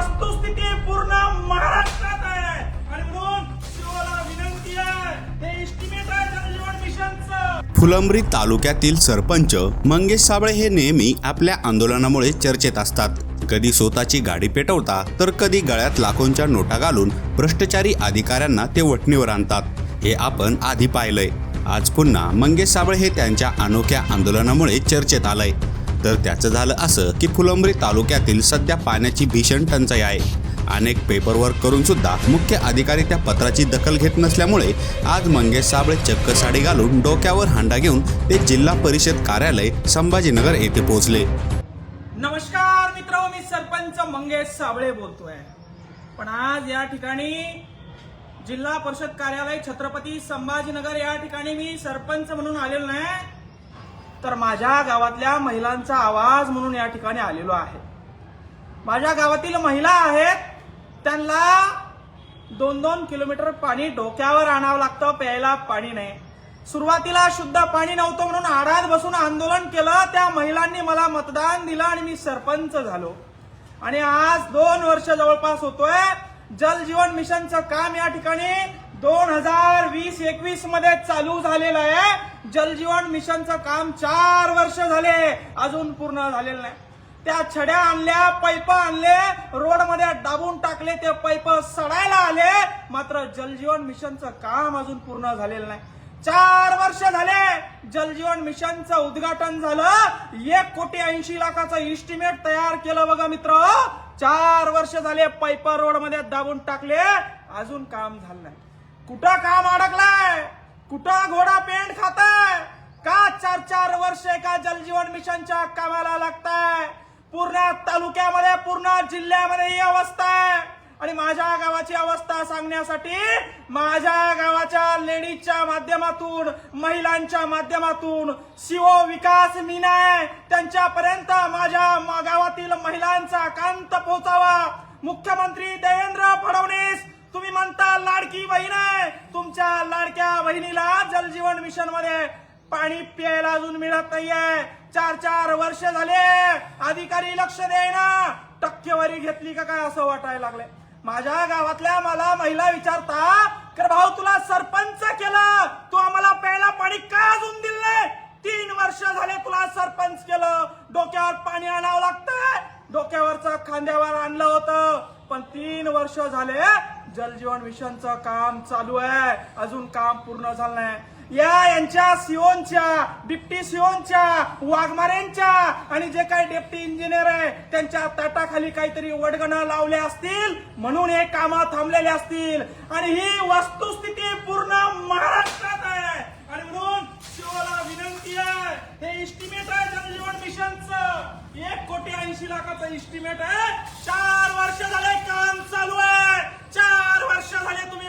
वस्तुस्थिती पूर्ण महाराष्ट्रात आहे. आणि म्हणून शिवाला विनंती आहे हे इस्टिमेट आहे जलजीवन मिशनचं फुलंब्री तालुक्यातील सरपंच मंगेश साबळे हे नेहमी आपल्या आंदोलनामुळे चर्चेत असतात. कधी स्वतःची गाडी पेटवता तर कधी गळ्यात लाखोंच्या नोटा घालून भ्रष्टाचारी अधिकाऱ्यांना ते वठणीवर आणतात. हे आपण आधी पाहिलंय. आज पुन्हा मंगेश साबळे हे त्यांच्या अनोख्या आंदोलनामुळे चर्चेत आलंय. तर त्याचं झालं असं की फुलंब्री तालुक्यातील सध्या पाण्याची भीषण टंचाई आहे. अनेक पेपरवर्क करून सुद्धा मुख्य अधिकारी त्या पत्राची दखल घेत नसल्यामुळे आज मंगेश साबळे चक्क साडी घालून डोक्यावर हांडा घेऊन ते जिल्हा परिषद कार्यालय संभाजीनगर येथे पोहोचले. नमस्कार मित्र मी सरपंच मंगेश साबळे बोलतोय. पण आज या ठिकाणी जिल्हा परिषद कार्यालय छत्रपती संभाजीनगर या ठिकाणी मी सरपंच म्हणून आलेलो नाही. तर माझ्या गावातल्या महिलांचा आवाज म्हणून या ठिकाणी आलेलो आहे. माझ्या गावातील महिला आहेत त्यांना दोन दोन किलोमीटर पाणी डोक्यावर आणावं लागतं प्यायला पाणी नाही. सुरुवातीला शुद्ध पाणी नव्हतं म्हणून आडात बसून आंदोलन केलं. त्या महिलांनी मला मतदान दिलं आणि मी सरपंच झालो. आणि आज दोन वर्ष जवळपास होतोय. जल जीवन मिशनचं काम या ठिकाणी दोन हजार वीस एकवीसमध्ये चालू झालेलं आहे. जल जीवन मिशनचं काम चार वर्ष झाले. अजून पूर्ण झालेलं नाही. त्या छड्या आणल्या पैप आणले रोडमध्ये दाबून टाकले ते पैप सडायला आले. मात्र जलजीवन मिशनचं काम अजून पूर्ण झालेलं नाही. चार वर्ष झाले जलजीवन मिशनचं उद्घाटन झालं. एक कोटी ऐंशी लाखाचं इस्टिमेट तयार केलं बघा मित्र. चार वर्ष झाले पैप रोडमध्ये दाबून टाकले. अजून काम झालं नाही. कुठं काम अडकलाय? कुठं घोडा पेंट खाताय? का चार चार वर्ष एका जलजीवन मिशनच्या कामाला लागताय? पूर्ण तालुक्यामध्ये पूर्ण जिल्ह्यामध्ये ही अवस्था आहे. आणि माझ्या गावाची अवस्था सांगण्यासाठी माझ्या गावाच्या लेडीजच्या माध्यमातून महिलांच्या माध्यमातून शिव विकास मीना आहे. त्यांच्यापर्यंत माझ्या गावातील महिलांचा कांत पोहोचावा. मुख्यमंत्री देवेंद्र फडणवीस तुम्ही म्हणता लाडकी बहीण आहे. तुमच्या लाडक्या बहिणीला जलजीवन मिशनमध्ये पाणी प्यायला अजून मिळत नाहीये. चार चार वर्ष झाले. अधिकारी लक्ष देईना. टक्केवारी घेतली का काय असं वाटायला लागले माझ्या गावातल्या मला महिला विचारता कर भाऊ तुला सरपंच केलं. तू आम्हाला प्यायला पाणी का अजून दिलं नाही तीन वर्ष झाले तुला सरपंच केलं. डोक्यावर पाणी आणावं लागतंय. डोक्यावरचं खांद्यावर आणलं होतं. पण तीन वर्ष झाले जलजीवन मिशनचं काम चालू आहे. अजून काम पूर्ण झालं नाही. या यांच्या सिओनच्या डिप्टी सिओनच्या वाघमारेंच्या आणि जे काही डेप्टी इंजिनियर आहे त्यांच्या ताटाखाली काहीतरी वडगण लावले असतील म्हणून हे कामं थांबलेले असतील. आणि ही वस्तुस्थिती पूर्ण महाराष्ट्रात आहे. आणि म्हणून शिवाला विनंती आहे हे इस्टिमेट आहे जलजीवन मिशनचं. एक कोटी ऐंशी लाखाचं इस्टिमेट आहे. चार वर्ष झाले काम चालू आहे चार वर्ष झाले तुम्ही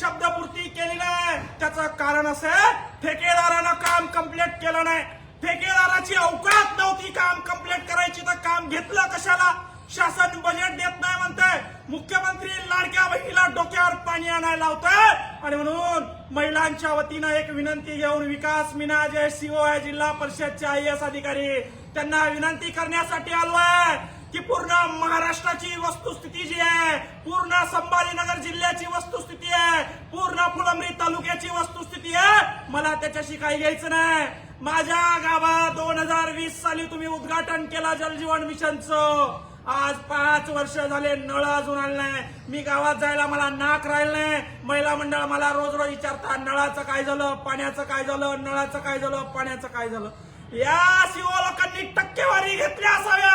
शब्दपूर्ती केली नाही. त्याचं कारण असं ठेकेदारानं काम कंप्लीट केलं नाही. ठेकेदाराची अवकात नव्हती काम कंप्लीट करायची तर काम घेतलं कशाला? शासन बजेट देत नाही म्हणतंय. मुख्यमंत्री लाडक्या बहिणीला डोक्यावर पाणी आणायला लावताय. आणि म्हणून महिलांच्या वतीनं एक विनंती घेऊन विकास मीना जे सीओ आहे जिल्हा परिषदचे आय एस अधिकारी त्यांना विनंती करण्यासाठी आलोय की पूर्ण महाराष्ट्राची वस्तुस्थिती जी आहे पूर्ण संभाजीनगर जिल्ह्याची वस्तुस्थिती आहे तालुक्याची वस्तुस्थिती आहे. मला त्याच्याशी काही घ्यायचं नाही. माझ्या गावात दोन हजार वीस साली तुम्ही उद्घाटन केला जलजीवन मिशनचं. आज पाच वर्ष झाले नळ अजून आले नाही. मी गावात जायला मला नाक राहिलं नाही. महिला मंडळ मला रोज रोज विचारतात नळाचं काय झालं पाण्याचं काय झालं नळाचं काय झालं पाण्याचं काय झालं? या शिव लोकांनी टक्केवारी घेतली असावी.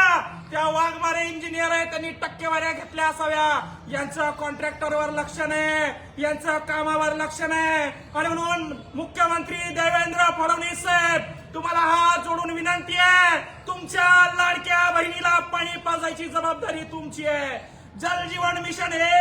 त्या वाघमारे इंजिनियर आहे त्यांनी टक्केवाऱ्या घेतल्या असाव्या. यांचं कॉन्ट्रॅक्टरवर लक्ष नाही. यांचं कामावर लक्ष नाही. आणि म्हणून मुख्यमंत्री देवेंद्र फडणवीस साहेब तुम्हाला हात जोडून विनंती आहे. तुमच्या लाडक्या बहिणीला पाणी पाजायची जबाबदारी तुमची आहे. जल जीवन मिशन हे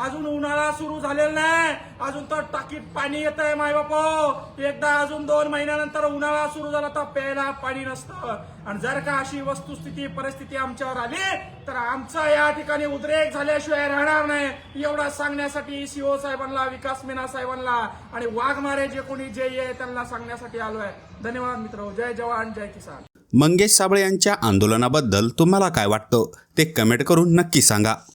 अजून उन्हाळा सुरू झालेला नाही. अजून तर टाकीत पाणी येत आहे माय बापो. एकदा अजून दोन महिन्यानंतर उन्हाळा सुरू झाला तर प्यायला पाणी नसतं. आणि जर का अशी वस्तुस्थिती परिस्थिती आमच्यावर आली तर आमचा या ठिकाणी उद्रेक झाल्याशिवाय राहणार नाही. एवढा सांगण्यासाठी सीओ साहेबांना विकास मीना साहेबांना आणि वाघमारे जे कोणी जे आहे त्यांना सांगण्यासाठी आलोय. धन्यवाद मित्र. जय जवान जय किसान. मंगेश साबळे यांच्या आंदोलनाबद्दल तुम्हाला काय वाटतं? ते कमेंट करून नक्की सांगा.